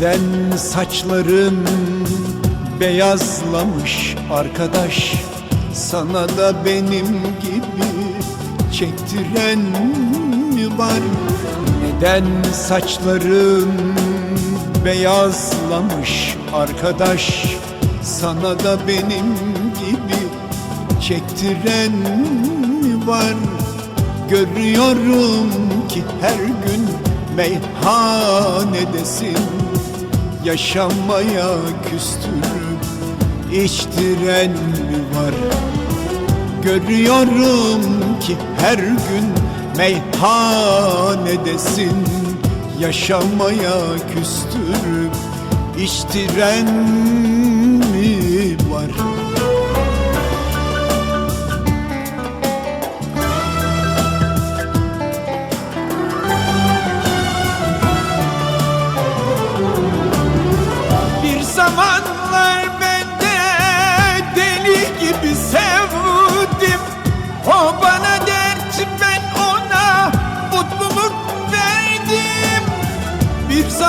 Neden saçların beyazlamış arkadaş? Sana da benim gibi çektiren mi var? Neden saçların beyazlamış arkadaş? Sana da benim gibi çektiren mi var? Görüyorum ki her gün meyhanedesin Yaşamaya küstürüp içtiren mi var. Görüyorum ki her gün meyhanedesin. Yaşamaya küstürüp içtiren mi var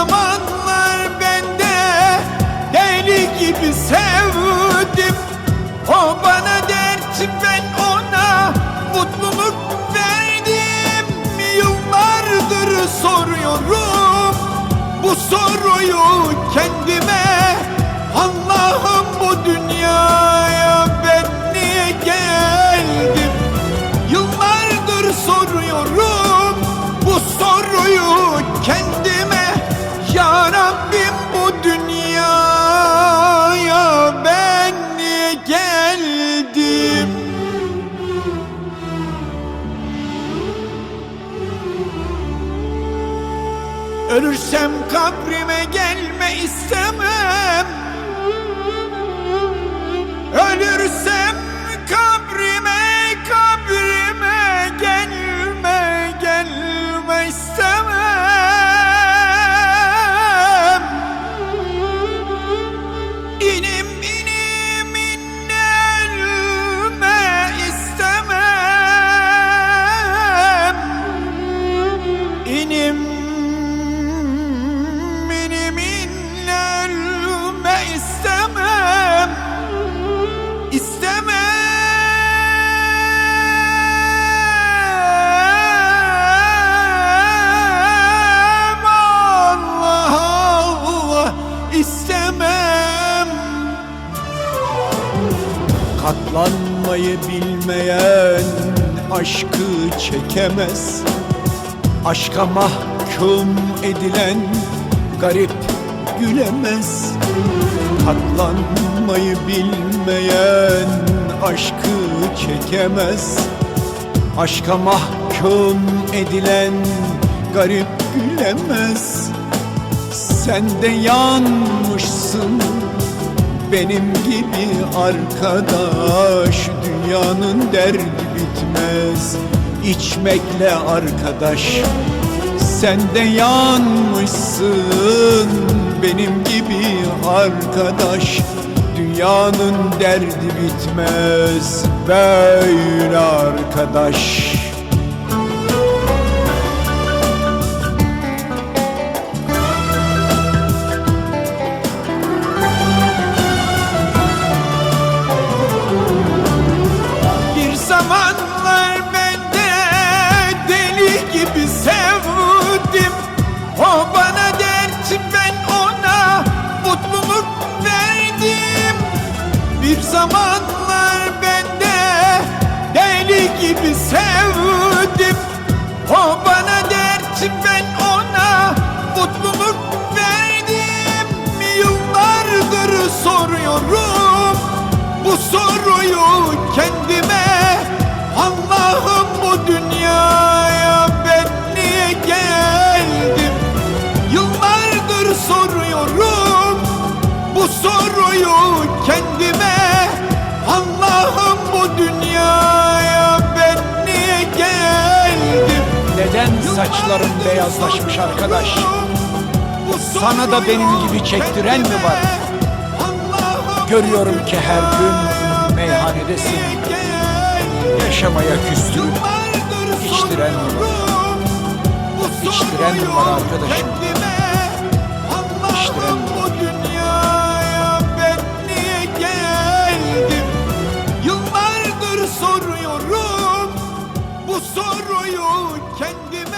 zamanlar ben de deli gibi sevdim. O bana dert ben ona mutluluk verdim. Yıllardır soruyorum bu soruyu kendime Ölürsem kabrime gelme istemem. Ölürsem Katlanmayı bilmeyen aşkı çekemez. Aşka mahkum edilen garip gülemez. Katlanmayı bilmeyen aşkı çekemez. Aşka mahkum edilen garip gülemez. Sen de yanmışsın benim gibi arkadaş. Dünyanın derdi bitmez. İçmekle arkadaş. Sen de yanmışsın. Benim gibi arkadaş. Dünyanın derdi bitmez. Böyle arkadaş soruyu kendime. Allah'ım bu dünyaya ben niye geldim? Yıllardır soruyorum bu soruyu kendime. Allah'ım bu dünyaya ben niye geldim? Neden saçların beyazlaşmış arkadaş? Sana da benim gibi çektiren mi var? Görüyorum ki her gün meyhanedesin. Yaşamaya küstürüp içtiren numara. İçtiren numara arkadaşım. İçtiren numara. Soruyorum bu soruyu kendim.